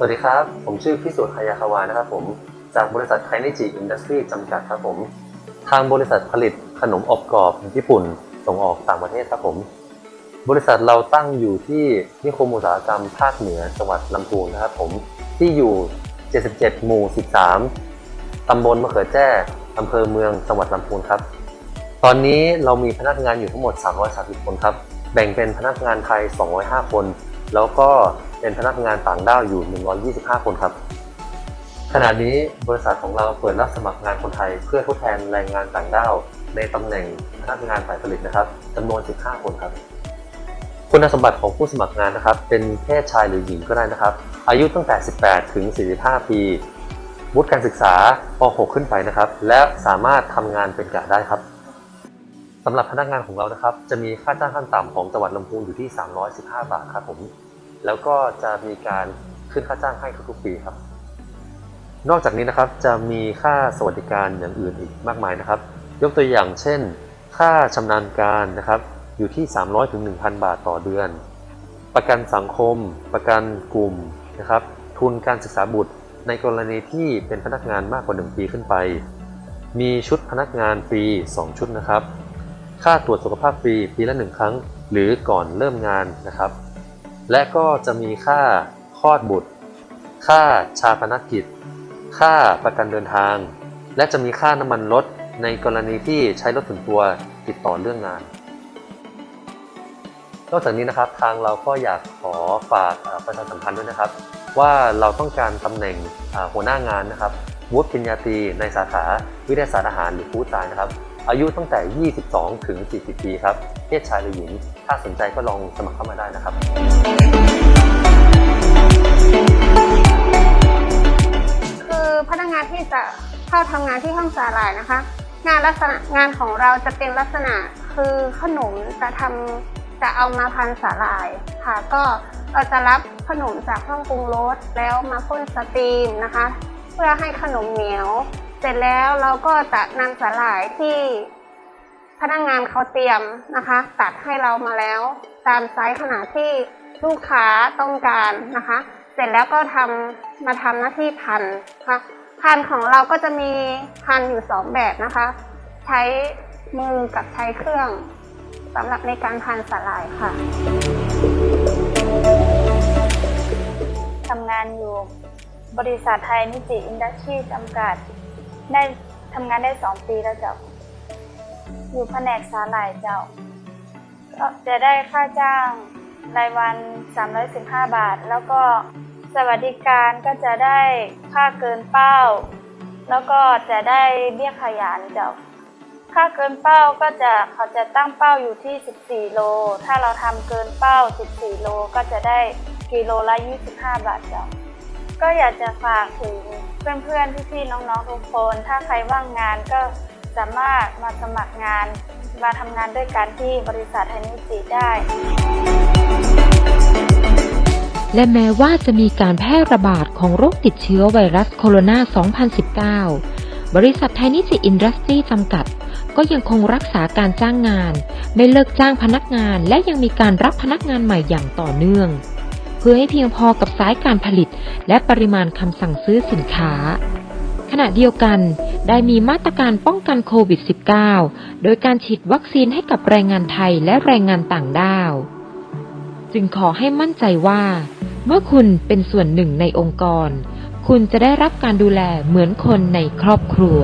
สวัสดีครับ ผมชื่อพิสุทธิ์ฮายาคาวานะครับผม จากบริษัทไทนิจิอินดัสทรีจำกัดครับผม ทางบริษัทผลิตขนมอบกรอบญี่ปุ่น ส่งออกต่างประเทศครับผม บริษัทเราตั้งอยู่ที่นิคมอุตสาหกรรมภาคเหนือจังหวัดลำพูนนะครับผม ที่อยู่ 77 หมู่ 13 ตำบลมะเขือแจ้อำเภอเมืองจังหวัดลำพูนครับ ตอนนี้เรามีพนักงานอยู่ทั้งหมด 330 คนครับ แบ่งเป็นพนักงานไทย 205 คน แล้วก็เป็นพนักงานต่างด้าวอยู่ 125 คนครับ ขณะนี้บริษัทของเราเปิดรับสมัครงานคนไทย เพื่อทดแทนแรงงานต่างด้าวในตำแหน่งพนักงานฝ่ายผลิตนะครับจำนวน 15 คนครับ คุณสมบัติของผู้สมัครงานนะครับ เป็นเพศชายหรือหญิงก็ได้นะครับ อายุตั้งแต่ 18 ถึง 45 ปีวุฒิการศึกษาป .6 ขึ้นไปนะครับ และสามารถทำงานเป็นกะได้ครับ สำหรับพนักงานของเรานะครับ จะมีค่าจ้างขั้นต่ำของจังหวัดลำพูนอยู่ที่ 315 บาทครับผมแล้วก็จะมีการขึ้นค่าจ้างให้ทุกๆปีครับ นอกจากนี้นะครับจะมีค่าสวัสดิการอย่างอื่นอีกมากมายนะครับ ยกตัวอย่างเช่น ค่าชำนาญการนะครับอยู่ที่ 300ถึง1,000 บาทต่อเดือน ประกันสังคม ประกันกลุ่มนะครับ ทุนการศึกษาบุตรในกรณีที่เป็นพนักงานมากกว่า 1 ปีขึ้นไป มีชุดพนักงานฟรี 2 ชุดนะครับ ค่าตรวจสุขภาพฟรีปีละ1ครั้ง หรือก่อนเริ่มงานนะครับ และก็จะมีค่าคลอดบุตร ค่าชาปนกิจ ค่าประกันเดินทาง และจะมีค่าน้ำมันรถในกรณีที่ใช้รถส่วนตัวติดต่อเรื่องงาน นอกจากนี้นะครับทางเราก็อยากขอฝากประชาสัมพันธ์ด้วยนะครับ ว่าเราต้องการตำแหน่งหัวหน้างานนะครับวุฒิปริญญาตรีในสาขาวิทยาศาสตร์อาหารหรือฟู้ดไซน์นะครับ อายุตั้งแต่ 22 ถึง 40 ปีครับ เพศชายหรือหญิง ถ้าสนใจก็ลองสมัครเข้ามาได้นะครับ คือพนักงานที่จะเข้าทำงานที่ห้องสาหร่ายนะคะ งานลักษณะงานของเราจะเป็นลักษณะคือขนมจะทำจะเอามาพันสาหร่ายค่ะ ก็เราจะรับขนมจากห้องปรุงรสแล้วมาพ่นสตรีมนะคะ เพื่อให้ขนมเหนียว เสร็จแล้วเราก็จะนำสาหร่ายที่พนักงานเขาเตรียมนะคะ ตัดให้เรามาแล้วตามไซส์ขนาดที่ลูกค้าต้องการนะคะ เสร็จแล้วก็ทำมาทำหน้าที่พันค่ะพันของเราก็จะมีพันอยู่สองแบบนะคะ ใช้มือกับใช้เครื่องสำหรับในการพันสาหร่ายค่ะทำงานอยู่บริษัทไทยนิจิอินดัสทรีจำกัด ได้ทำงานได้สองปีแล้วเจ้า อยู่แผนกสาหร่ายเจ้าก็จะได้ค่าจ้างรายวัน 315 บาท แล้วก็สวัสดิการก็จะได้ค่าเกินเป้า แล้วก็จะได้เบี้ยขยันเจ้า ค่าเกินเป้าก็จะเขาจะตั้งเป้าอยู่ที่ 14 โล ถ้าเราทำเกินเป้า 14 โลก็จะได้กิโลละ 25 บาทเจ้า ก็อยากจะฝากถึงเพื่อนๆ พี่ๆ น้องๆ ทุกคน ถ้าใครว่างงานก็สามารถมาสมัครงาน มาทำงานด้วยกันที่บริษัทไทนิจิได้ และแม้ว่าจะมีการแพร่ระบาดของโรคติดเชื้อไวรัสโคโรนา 2019 บริษัทไทนิจิอินดัสทรีจำกัด ก็ยังคงรักษาการจ้างงาน ไม่เลิกจ้างพนักงาน และยังมีการรับพนักงานใหม่อย่างต่อเนื่อง พื่อให้เพียงพอกับสายการผลิต และปริมาณคำสั่งซื้อสินค้า ขณะเดียวกันได้มีมาตรการป้องกันโควิด -19 โดยการฉีดวัคซีนให้กับแรงงานไทยและแรงงานต่างด้าว จึงขอให้มั่นใจว่า เมื่อคุณเป็นส่วนหนึ่งในองค์กร คุณจะได้รับการดูแลเหมือนคนในครอบครัว